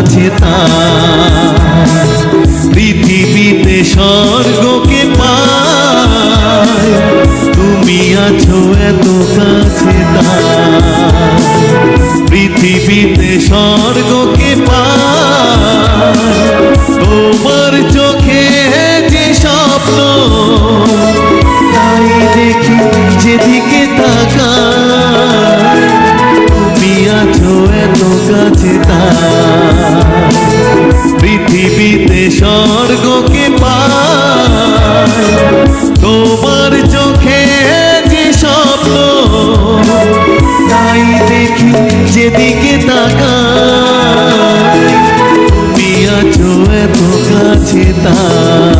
আছে পৃথিবীতে স্বর্গকে পায়। তুমি আছো এত কাছে তার। পৃথিবীতে স্বর্গকে পায়। তোমার চোখে যে স্বপ্ন, তাই দেখি যেদিকে তাকা তুমি আছো এত কাছে পৃথিবীতে স্বর্গকে পায়। তোমার চোখে যে স্বপ্ন, তাই দেখি যেদিকে তাকা পিয়াছো এত কাছে তার।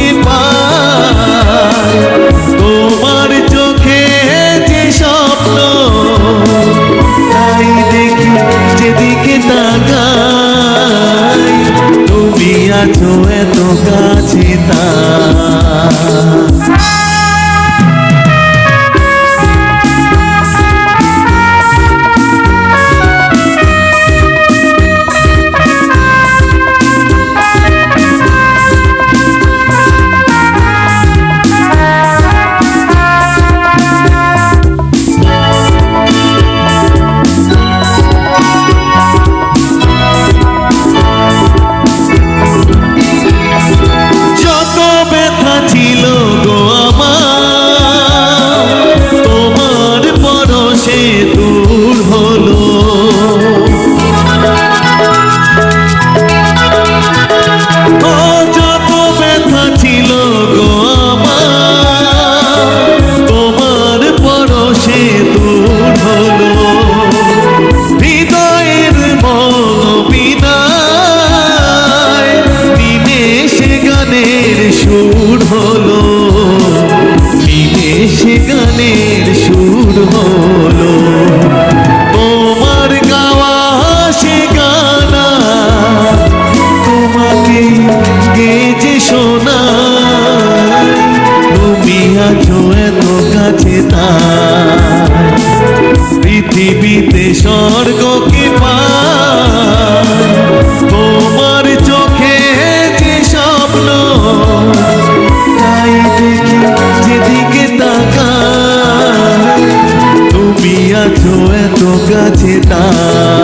আছে পৃথিবীতে স্বর্গ কি তোমার চোখে যে স্বপ্ন, তাই দেখি যেদিকে তাকা তুমি আছো এত কাছে তার।